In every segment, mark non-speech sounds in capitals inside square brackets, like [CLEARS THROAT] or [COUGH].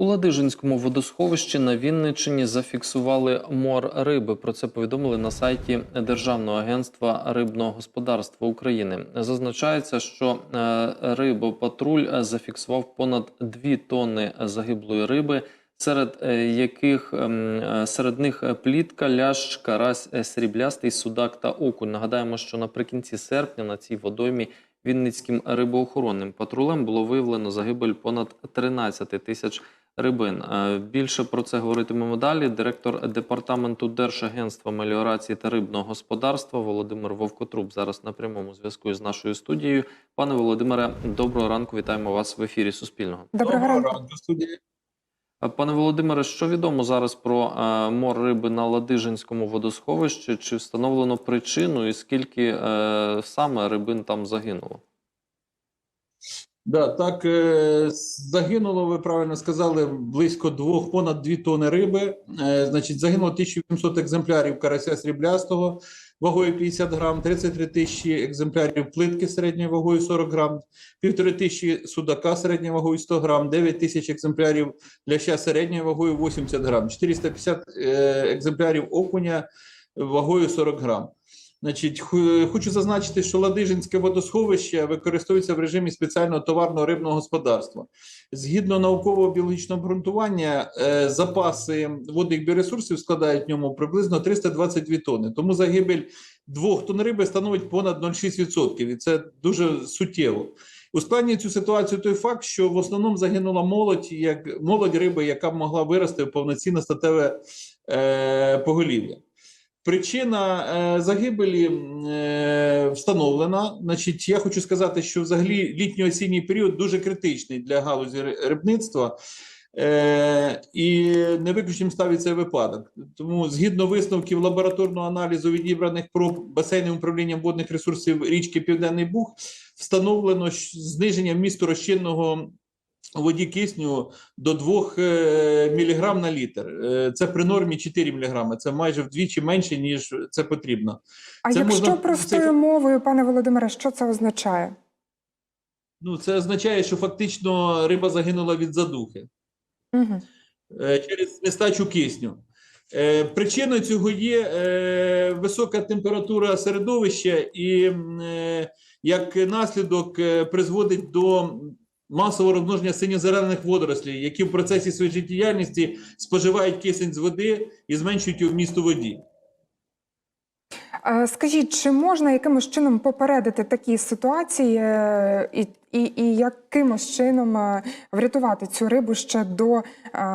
У Ладижинському водосховищі на Вінниччині зафіксували мор риби. Про це повідомили на сайті Державного агентства рибного господарства України. Зазначається, що е, рибопатруль зафіксував понад 2 тонни загиблої риби, серед е, яких ем, е, серед них плітка, лящ, карась, сріблястий, судак та окунь. Нагадаємо, що наприкінці серпня на цій водоймі Вінницьким рибоохоронним патрулем було виявлено загибель понад 13 тисяч рибин. Е, Більше про це говоритимемо далі. Директор департаменту Держагентства меліорації та рибного господарства Володимир Вовкотруб зараз на прямому зв'язку з нашою студією. Пане Володимире, доброго ранку. Вітаємо вас в ефірі Суспільного. Доброго ранку. ранку, студія. Е, Пане Володимире, що відомо зараз про е, мор риби на Ладижинському водосховищі? Чи встановлено причину і скільки е, саме рибин там загинуло? Да, так е, загинуло, ви правильно сказали, близько двох, понад 2 тони риби. Е, значить, загинуло 1800 екземплярів карася сріблястого вагою 50 грам, 33 тисячі екземплярів плитки середньою вагою 40 грам, півтори тисячі судака середньою вагою 100 грам, 9 тисяч екземплярів ляща середньою вагою 80 грам, 450 е, екземплярів окуня вагою 40 грам. Значить, хочу зазначити, що Ладижинське водосховище використовується в режимі спеціального товарного рибного господарства. Згідно наукового біологічного обґрунтування, е, запаси водних біоресурсів складають в ньому приблизно 322 тонни. Тому загибель двох тонн риби становить понад 0,6%. І це дуже суттєво. Ускладнює цю ситуацію той факт, що в основному загинула молодь, як молодь риби, яка б могла вирости в повноцінне статеве е, поголів'я. Причина е, загибелі е, встановлена. Значить, я хочу сказати, що взагалі літньо-осінній період дуже критичний для галузі рибництва. Е, і не ставить цей випадок. Тому, згідно висновків лабораторного аналізу відібраних проб басейним управлінням водних ресурсів річки Південний Буг, встановлено зниження вмісту розчинного у воді кисню до 2 е, мг на літр. Е, Це при нормі 4 мг. Це майже вдвічі менше, ніж це потрібно. А Це якщо можна- простою це- мовою, пане Володимире, що це означає? Ну, це означає, що фактично риба загинула від задухи. Угу. через нестачу кисню. Причиною цього є висока температура середовища, і як наслідок призводить до масового розмноження синьо-зелених водорослей, які в процесі своєї життєдіяльності споживають кисень з води і зменшують його вміст воді. Скажіть, чи можна якимось чином попередити такі ситуації е, і, і, і якимось чином е, врятувати цю рибу ще до е,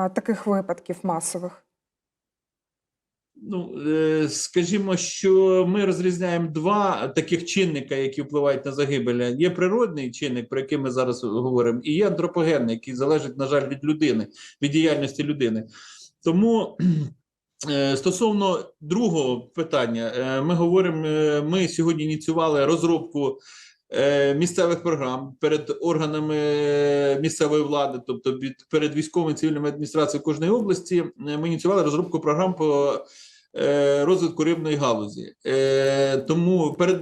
таких випадків масових? Ну, е, скажімо, що ми розрізняємо два таких чинника, які впливають на загибель. Є природний чинник, про який ми зараз говоримо, і є антропогенний, який залежить, на жаль, від людини, від діяльності людини. Тому [CLEARS THROAT] е, стосовно другого питання, е, ми говоримо, ми сьогодні ініціювали розробку. Місцевих програм перед органами місцевої влади, тобто від перед військовою цивільною адміністрацією кожної області, ми ініціювали розробку програм по розвитку рибної галузі. Е, Тому перед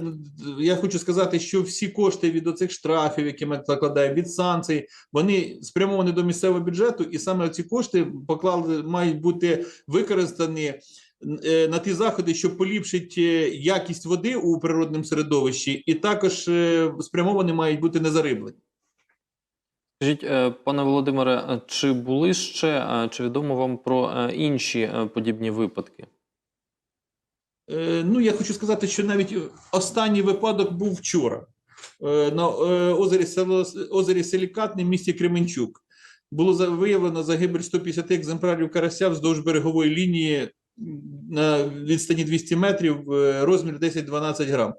я хочу сказати, що всі кошти від оцих штрафів, які ми закладаємо, від санкцій, вони спрямовані до місцевого бюджету, і саме ці кошти поклали мають бути використані. е, На ті заходи, що поліпшить е, якість води у природному середовищі, і також е, спрямовані мають бути незариблені. Скажіть, е, пане Володимире, е, чи були ще, е, чи відомо вам про е, інші е, подібні випадки? Е, Ну, я хочу сказати, що навіть останній випадок був вчора Е, на е, озері озері Селікатне, місті Кременчук. Було виявлено загибель 150 екземплярів карася вздовж берегової лінії на відстані 200 метрів, е, розмір 10-12 грам.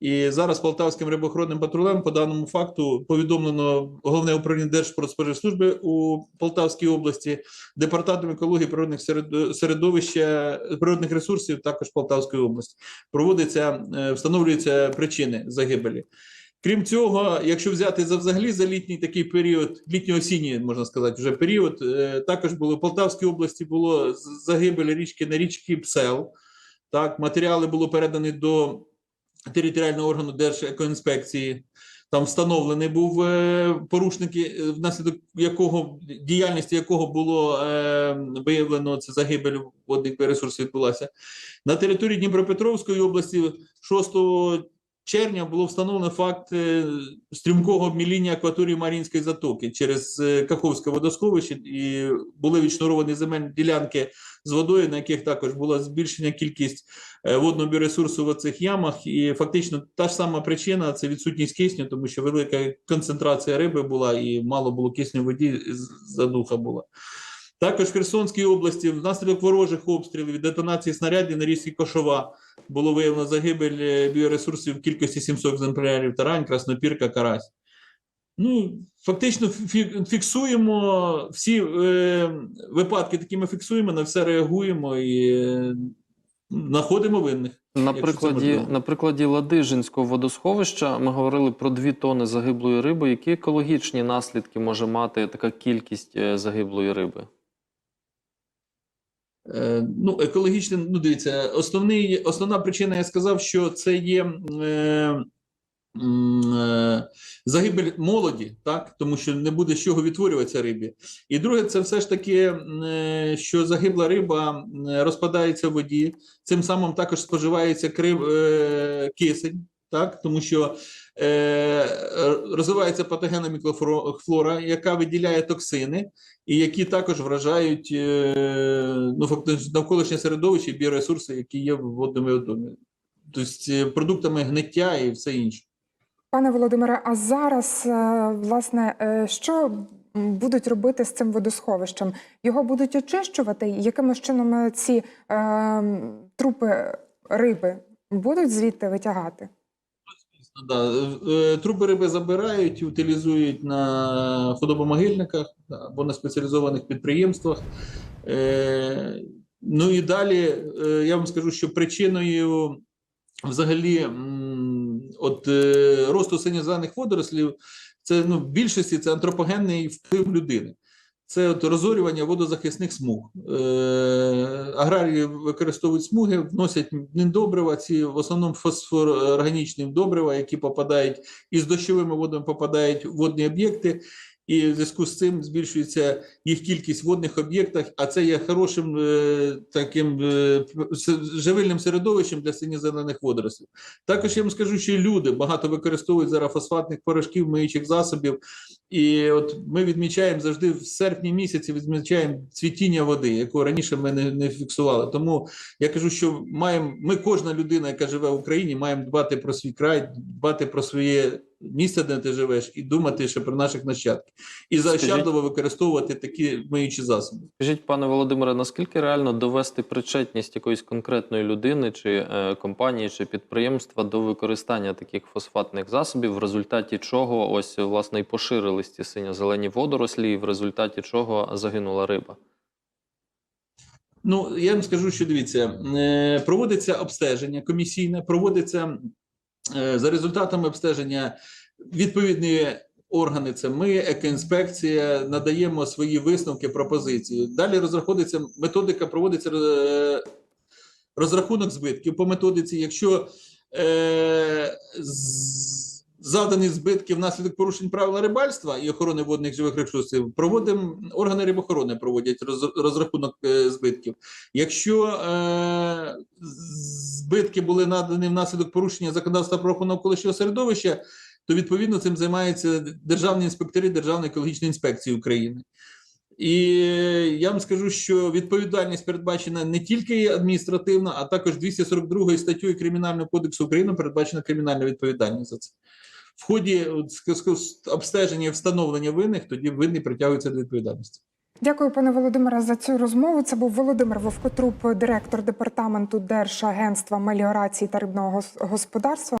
І зараз Полтавським рибоохоронним патрулем по даному факту повідомлено головне управління Держпродспоживслужби у Полтавській області, департамент екології природних середовища природних ресурсів, також Полтавської області. Проводиться, е, встановлюються причини загибелі. Крім цього, якщо взяти за взагалі за літній такий період, літньо-осінній, можна сказати, вже період, е, також було в Полтавській області було загибель річки на річці Псел. Так, матеріали було передані до територіального органу Держекоінспекції. Там встановлений був порушники, е, внаслідок якого діяльності якого було е, виявлено це загибель водних ресурсів відбулася. На території Дніпропетровської області 6 червня було встановлено факт е, стрімкого обміління акваторії Мар'їнської затоки через е, Каховське водосховище, і були відшнуровані земельні ділянки з водою, на яких також була збільшена кількість е, водного біоресурсу в цих ямах. І фактично та ж сама причина це відсутність кисню, тому що велика концентрація риби була і мало було кисню в воді, задуха була. Також в Херсонській області внаслідок ворожих обстрілів і детонації снарядів на річці Кошова було виявлено загибель е, біоресурсів в кількості 700 екземплярів тарань, краснопірка, карась. Ну, фактично фіксуємо всі е, випадки, такі ми фіксуємо, на все реагуємо і е, знаходимо винних. На прикладі, на прикладі Ладижинського водосховища ми говорили про дві тони загиблої риби. Які екологічні наслідки може мати така кількість е, загиблої риби? Е, Ну, екологічне, ну дивіться, основний, основна причина, я сказав, що це є е, е, загибель молоді, так, тому що не буде з чого відтворюватися рибі. І друге, це все ж таки, е, що загибла риба розпадається в воді, цим самим також споживається крив, е, кисень, так, тому що розвивається патогенна мікрофлора, яка виділяє токсини і які також вражають е, ну, фактично навколишнє середовище і біоресурси, які є в водному відомі. Тобто е, продуктами гниття і все інше. Пане Володимире, а зараз, е, власне, е, що будуть робити з цим водосховищем? Його будуть очищувати? Яким чином е, ці е, трупи риби будуть звідти витягати? Да. е, Трупи риби забирають, утилізують на худобомогильниках або на спеціалізованих підприємствах. Е, Ну і далі е, я вам скажу, що причиною взагалі от росту синьо-зелених водорослів це ну, в більшості це антропогенний вплив людини. Це от розорювання водозахисних смуг. Е, аграрії використовують смуги, вносять недобрива, ці в основному фосфорорганічні добрива, які попадають із дощовими водами, попадають в водні об'єкти. І в зв'язку з цим збільшується їх кількість в водних об'єктах, а це є хорошим е, таким е, живильним середовищем для синьо-зелених водорослів. Також я вам скажу, що люди багато використовують зараз фосфатних порошків, миючих засобів. І от ми відмічаємо завжди в серпні місяці відмічаємо цвітіння води, якого раніше ми не, не фіксували. Тому я кажу, що маємо ми, кожна людина, яка живе в Україні, маємо дбати про свій край, дбати про своє місце, де ти живеш, і думати ще про наших нащадків, і заощадливо використовувати такі миючі засоби. Скажіть, пане Володимире, наскільки реально довести причетність якоїсь конкретної людини чи е, компанії чи підприємства до використання таких фосфатних засобів, в результаті чого ось власне і поширились ці синьо-зелені водорослі, і в результаті чого загинула риба? Ну, я вам скажу, що дивіться, е, проводиться обстеження комісійне, проводиться за результатами обстеження відповідні органи. Це ми, екоінспекція, надаємо свої висновки, пропозиції. Далі розраховується методика, проводиться е, розрахунок збитків по методиці. Якщо е, з- задані збитки внаслідок порушень правил рибальства і охорони водних живих ресурсів, проводимо органи рибохорони проводять розрахунок е, збитків. Якщо е, збитки були надані внаслідок порушення законодавства про охорону навколишнього середовища, то відповідно цим займаються державні інспектори Державної екологічної інспекції України. І я вам скажу, що відповідальність передбачена не тільки адміністративна, а також 242 статтею Кримінального кодексу України передбачена кримінальна відповідальність за це. В ході ск- обстеження встановлення винних, тоді винний притягується до відповідальності. Дякую, пане Володимире, за цю розмову. Це був Володимир Вовкотруп, директор департаменту Держагентства меліорації та рибного господарства.